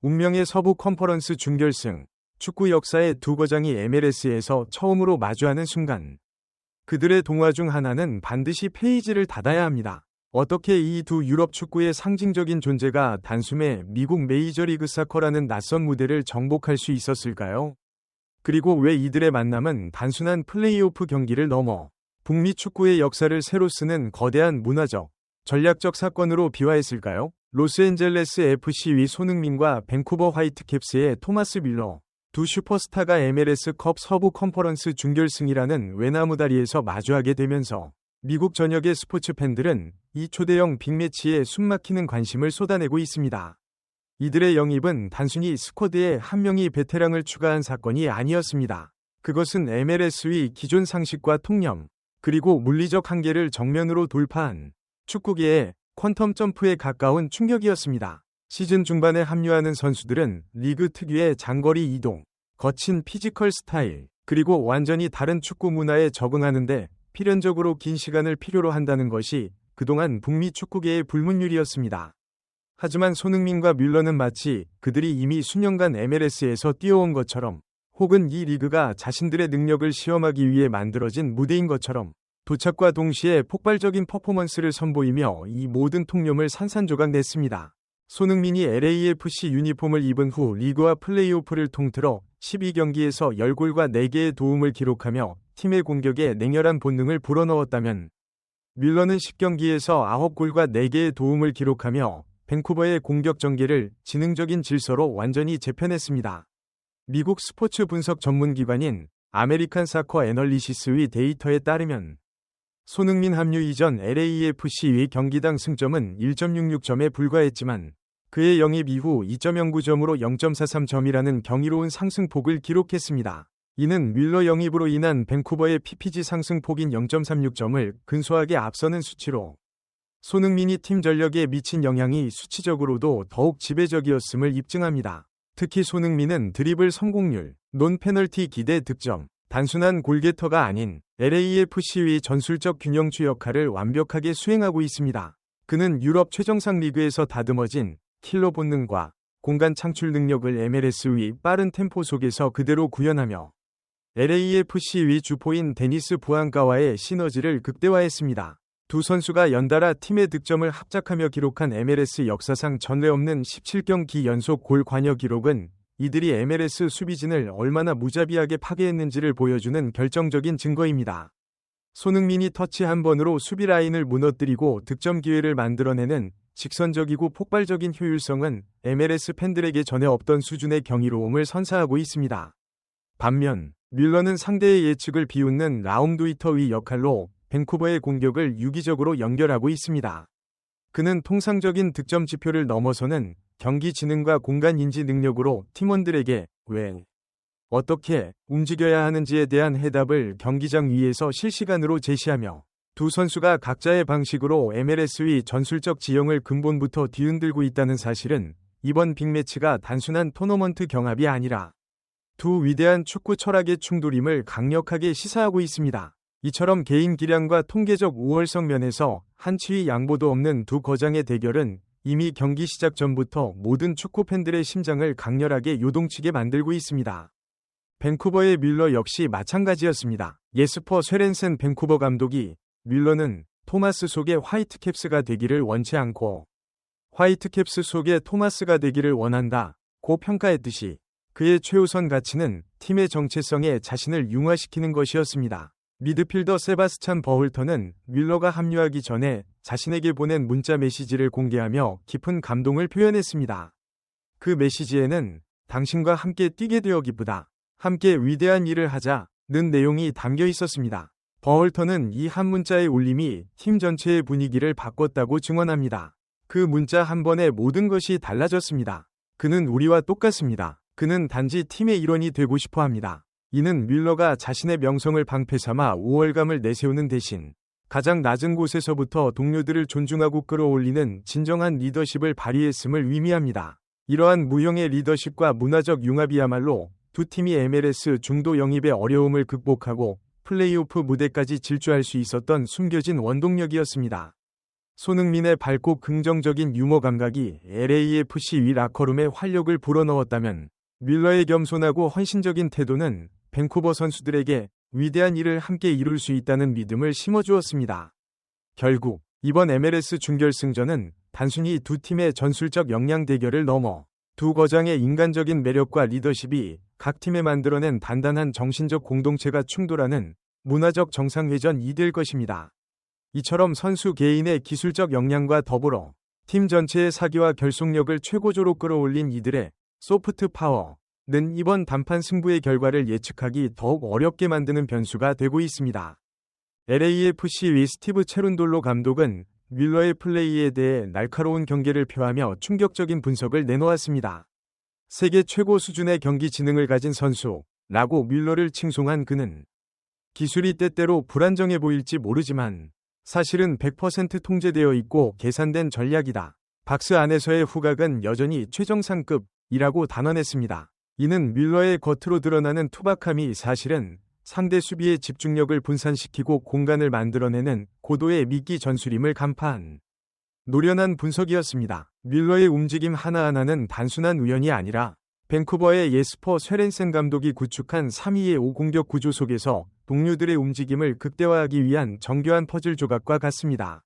운명의 서부 컨퍼런스 준결승, 축구 역사의 두 거장이 MLS에서 처음으로 마주하는 순간. 그들의 동화 중 하나는 반드시 페이지를 닫아야 합니다. 어떻게 이 두 유럽 축구의 상징적인 존재가 단숨에 미국 메이저리그 사커라는 낯선 무대를 정복할 수 있었을까요? 그리고 왜 이들의 만남은 단순한 플레이오프 경기를 넘어 북미 축구의 역사를 새로 쓰는 거대한 문화적, 전략적 사건으로 비화했을까요? 로스앤젤레스 FC의 손흥민과 밴쿠버 화이트캡스의 토마스 밀러, 두 슈퍼스타가 MLS 컵 서부 컨퍼런스 준결승이라는 외나무다리에서 마주하게 되면서 미국 전역의 스포츠 팬들은 이 초대형 빅매치에 숨막히는 관심을 쏟아내고 있습니다. 이들의 영입은 단순히 스쿼드에 한 명이 베테랑을 추가한 사건이 아니었습니다. 그것은 MLS의 기존 상식과 통념, 그리고 물리적 한계를 정면으로 돌파한 축구계의 퀀텀 점프에 가까운 충격이었습니다. 시즌 중반에 합류하는 선수들은 리그 특유의 장거리 이동, 거친 피지컬 스타일, 그리고 완전히 다른 축구 문화에 적응하는데 필연적으로 긴 시간을 필요로 한다는 것이 그동안 북미 축구계의 불문율이었습니다. 하지만 손흥민과 뮬러는 마치 그들이 이미 수년간 MLS에서 뛰어온 것처럼 혹은 이 리그가 자신들의 능력을 시험하기 위해 만들어진 무대인 것처럼 도착과 동시에 폭발적인 퍼포먼스를 선보이며 이 모든 통념을 산산조각 냈습니다. 손흥민이 LAFC 유니폼을 입은 후 리그와 플레이오프를 통틀어 12경기에서 10골과 4개의 도움을 기록하며 팀의 공격에 냉혈한 본능을 불어넣었다면 밀러는 10경기에서 9골과 4개의 도움을 기록하며 밴쿠버의 공격 전개를 지능적인 질서로 완전히 재편했습니다. 미국 스포츠 분석 전문 기관인 아메리칸 사커 애널리시스의 데이터에 따르면 손흥민 합류 이전 LAFC의 경기당 승점은 1.66점에 불과했지만 그의 영입 이후 2.09점으로 0.43점이라는 경이로운 상승폭을 기록했습니다. 이는 윌러 영입으로 인한 밴쿠버의 PPG 상승폭인 0.36점을 근소하게 앞서는 수치로 손흥민이 팀 전력에 미친 영향이 수치적으로도 더욱 지배적이었음을 입증합니다. 특히 손흥민은 드리블 성공률, 논 페널티 기대 득점, 단순한 골게터가 아닌 LAFC의 전술적 균형추 역할을 완벽하게 수행하고 있습니다. 그는 유럽 최정상 리그에서 다듬어진 킬러 본능과 공간 창출 능력을 MLS의 빠른 템포 속에서 그대로 구현하며 LAFC의 주포인 데니스 부안가와의 시너지를 극대화했습니다. 두 선수가 연달아 팀의 득점을 합작하며 기록한 MLS 역사상 전례 없는 17경기 연속 골 관여 기록은 이들이 MLS 수비진을 얼마나 무자비하게 파괴했는지를 보여주는 결정적인 증거입니다. 손흥민이 터치 한 번으로 수비 라인을 무너뜨리고 득점 기회를 만들어내는 직선적이고 폭발적인 효율성은 MLS 팬들에게 전에 없던 수준의 경이로움을 선사하고 있습니다. 반면 뮬러는 상대의 예측을 비웃는 라움두이터의 역할로 밴쿠버의 공격을 유기적으로 연결하고 있습니다. 그는 통상적인 득점 지표를 넘어서는 경기 지능과 공간 인지 능력으로 팀원들에게 왜, 어떻게 움직여야 하는지에 대한 해답을 경기장 위에서 실시간으로 제시하며 두 선수가 각자의 방식으로 MLS의 전술적 지형을 근본부터 뒤흔들고 있다는 사실은 이번 빅매치가 단순한 토너먼트 경합이 아니라 두 위대한 축구 철학의 충돌임을 강력하게 시사하고 있습니다. 이처럼 개인 기량과 통계적 우월성 면에서 한치의 양보도 없는 두 거장의 대결은 이미 경기 시작 전부터 모든 축구 팬들의 심장을 강렬하게 요동치게 만들고 있습니다. 밴쿠버의 밀러 역시 마찬가지였습니다. 예스퍼 쇠렌센 밴쿠버 감독이 밀러는 토마스 속의 화이트캡스가 되기를 원치 않고 화이트캡스 속의 토마스가 되기를 원한다. 고 평가했듯이 그의 최우선 가치는 팀의 정체성에 자신을 융화시키는 것이었습니다. 미드필더 세바스찬 버홀턴은 윌러가 합류하기 전에 자신에게 보낸 문자 메시지를 공개하며 깊은 감동을 표현했습니다. 그 메시지에는 당신과 함께 뛰게 되어 기쁘다. 함께 위대한 일을 하자 는 내용이 담겨 있었습니다. 버홀턴은 이한 문자의 울림이 팀 전체의 분위기를 바꿨다고 증언합니다. 그 문자 한 번에 모든 것이 달라졌습니다. 그는 우리와 똑같습니다. 그는 단지 팀의 일원이 되고 싶어 합니다. 이는 뮬러가 자신의 명성을 방패 삼아 우월감을 내세우는 대신 가장 낮은 곳에서부터 동료들을 존중하고 끌어올리는 진정한 리더십을 발휘했음을 의미합니다. 이러한 무형의 리더십과 문화적 융합이야말로 두 팀이 MLS 중도 영입의 어려움을 극복하고 플레이오프 무대까지 질주할 수 있었던 숨겨진 원동력이었습니다. 손흥민의 밝고 긍정적인 유머 감각이 LAFC 위 라커룸에 활력을 불어넣었다면 밀러의 겸손하고 헌신적인 태도는 밴쿠버 선수들에게 위대한 일을 함께 이룰 수 있다는 믿음을 심어주었습니다. 결국 이번 MLS 준결승전은 단순히 두 팀의 전술적 역량 대결을 넘어 두 거장의 인간적인 매력과 리더십이 각 팀에 만들어낸 단단한 정신적 공동체가 충돌하는 문화적 정상회전이 될 것입니다. 이처럼 선수 개인의 기술적 역량과 더불어 팀 전체의 사기와 결속력을 최고조로 끌어올린 이들의 소프트 파워 는 이번 단판 승부의 결과를 예측하기 더욱 어렵게 만드는 변수가 되고 있습니다. LAFC 위 스티브 체룬돌로 감독은 뮬러의 플레이에 대해 날카로운 경계를 표하며 충격적인 분석을 내놓았습니다. 세계 최고 수준의 경기 지능을 가진 선수라고 뮬러를 칭송한 그는 기술이 때때로 불안정해 보일지 모르지만 사실은 100% 통제되어 있고 계산된 전략이다. 박스 안에서의 후각은 여전히 최정상급이라고 단언했습니다. 이는 뮬러의 겉으로 드러나는 투박함이 사실은 상대 수비의 집중력을 분산시키고 공간을 만들어내는 고도의 미끼 전술임을 간파한 노련한 분석이었습니다. 뮬러의 움직임 하나하나는 단순한 우연이 아니라 밴쿠버의 예스퍼 쇠렌센 감독이 구축한 3위의 5 공격 구조 속에서 동료들의 움직임을 극대화하기 위한 정교한 퍼즐 조각과 같습니다.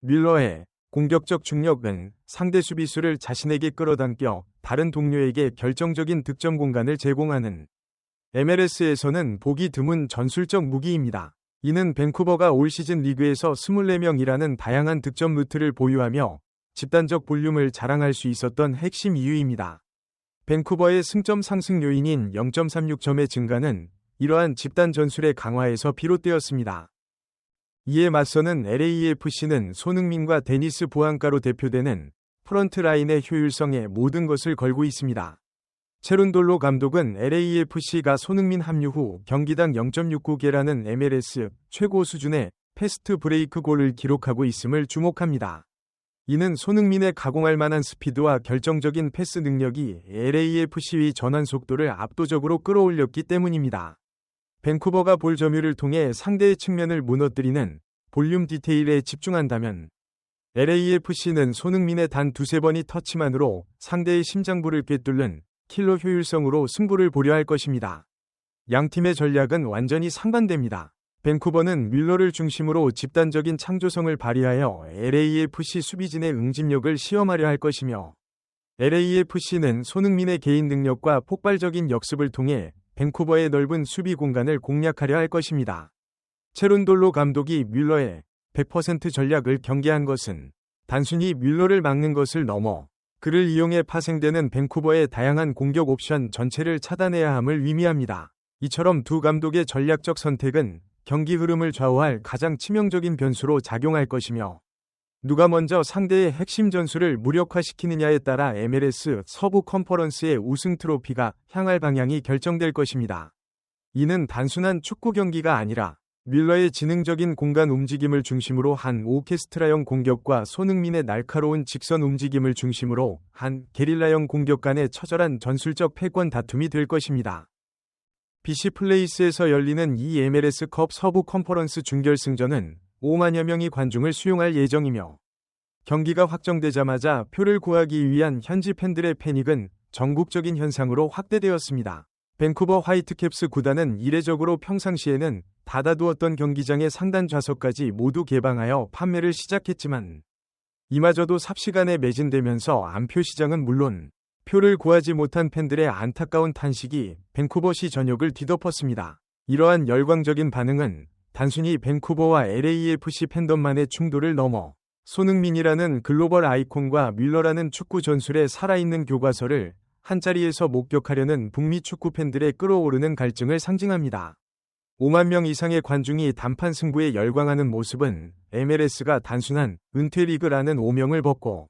뮬러의 공격적 중력은 상대 수비수를 자신에게 끌어당겨 다른 동료에게 결정적인 득점 공간을 제공하는 MLS에서는 보기 드문 전술적 무기입니다. 이는 밴쿠버가 올 시즌 리그에서 24명이라는 다양한 득점 루트를 보유하며 집단적 볼륨을 자랑할 수 있었던 핵심 이유입니다. 밴쿠버의 승점 상승 요인인 0.36점의 증가는 이러한 집단 전술의 강화에서 비롯되었습니다. 이에 맞서는 LAFC는 손흥민과 데니스 보안가로 대표되는 프런트 라인의 효율성에 모든 것을 걸고 있습니다. 체룬돌로 감독은 LAFC가 손흥민 합류 후 경기당 0.69개라는 MLS 최고 수준의 패스트 브레이크 골을 기록하고 있음을 주목합니다. 이는 손흥민의 가공할 만한 스피드와 결정적인 패스 능력이 LAFC의 전환 속도를 압도적으로 끌어올렸기 때문입니다. 밴쿠버가 볼 점유를 통해 상대의 측면을 무너뜨리는 볼륨 디테일에 집중한다면 LAFC는 손흥민의 단 두세 번이 터치만으로 상대의 심장부를 꿰뚫는 킬러 효율성으로 승부를 보려 할 것입니다. 양 팀의 전략은 완전히 상반됩니다. 밴쿠버는 뮬러를 중심으로 집단적인 창조성을 발휘하여 LAFC 수비진의 응집력을 시험하려 할 것이며 LAFC는 손흥민의 개인 능력과 폭발적인 역습을 통해 밴쿠버의 넓은 수비 공간을 공략하려 할 것입니다. 체룬돌로 감독이 뮬러의 100% 전략을 경계한 것은 단순히 뮬러를 막는 것을 넘어 그를 이용해 파생되는 밴쿠버의 다양한 공격 옵션 전체를 차단해야 함을 의미합니다. 이처럼 두 감독의 전략적 선택은 경기 흐름을 좌우할 가장 치명적인 변수로 작용할 것이며 누가 먼저 상대의 핵심 전술을 무력화시키느냐에 따라 MLS 서부 컨퍼런스의 우승 트로피가 향할 방향이 결정될 것입니다. 이는 단순한 축구 경기가 아니라 밀러의 지능적인 공간 움직임을 중심으로 한 오케스트라형 공격과 손흥민의 날카로운 직선 움직임을 중심으로 한 게릴라형 공격 간의 처절한 전술적 패권 다툼이 될 것입니다. BC 플레이스에서 열리는 이 MLS컵 서부 컨퍼런스 준결승전은 5만여 명이 관중을 수용할 예정이며 경기가 확정되자마자 표를 구하기 위한 현지 팬들의 패닉은 전국적인 현상으로 확대되었습니다. 밴쿠버 화이트캡스 구단은 이례적으로 평상시에는 닫아두었던 경기장의 상단 좌석까지 모두 개방하여 판매를 시작했지만 이마저도 삽시간에 매진되면서 안표 시장은 물론 표를 구하지 못한 팬들의 안타까운 탄식이 밴쿠버시 전역을 뒤덮었습니다. 이러한 열광적인 반응은 단순히 밴쿠버와 LAFC 팬덤만의 충돌을 넘어 손흥민이라는 글로벌 아이콘과 밀러라는 축구 전술의 살아있는 교과서를 한자리에서 목격하려는 북미 축구 팬들의 끌어오르는 갈증을 상징합니다. 5만 명 이상의 관중이 단판 승부에 열광하는 모습은 MLS가 단순한 은퇴 리그라는 오명을 벗고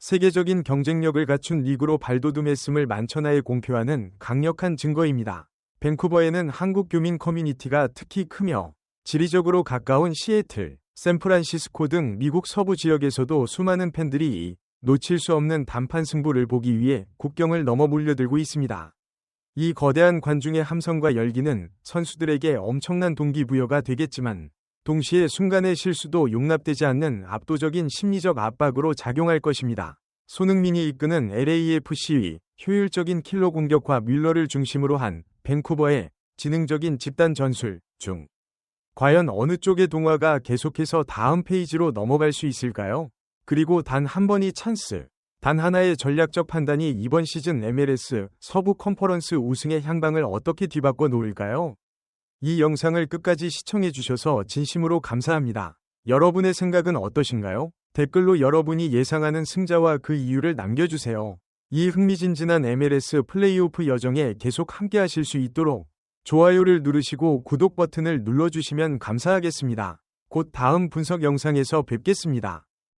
세계적인 경쟁력을 갖춘 리그로 발돋움했음을 만천하에 공표하는 강력한 증거입니다. 밴쿠버에는 한국 교민 커뮤니티가 특히 크며 지리적으로 가까운 시애틀, 샌프란시스코 등 미국 서부 지역에서도 수많은 팬들이 놓칠 수 없는 단판 승부를 보기 위해 국경을 넘어 몰려들고 있습니다. 이 거대한 관중의 함성과 열기는 선수들에게 엄청난 동기부여가 되겠지만 동시에 순간의 실수도 용납되지 않는 압도적인 심리적 압박으로 작용할 것입니다. 손흥민이 이끄는 LAFC의 효율적인 킬러 공격과 뮬러를 중심으로 한 밴쿠버의 지능적인 집단 전술 중 과연 어느 쪽의 동화가 계속해서 다음 페이지로 넘어갈 수 있을까요? 그리고 단 한 번이 찬스, 단 하나의 전략적 판단이 이번 시즌 MLS 서부 컨퍼런스 우승의 향방을 어떻게 뒤바꿔 놓을까요? 이 영상을 끝까지 시청해 주셔서 진심으로 감사합니다. 여러분의 생각은 어떠신가요? 댓글로 여러분이 예상하는 승자와 그 이유를 남겨주세요. 이 흥미진진한 MLS 플레이오프 여정에 계속 함께 하실 수 있도록 좋아요를 누르시고 구독 버튼을 눌러주시면 감사하겠습니다. 곧 다음 분석 영상에서 뵙겠습니다.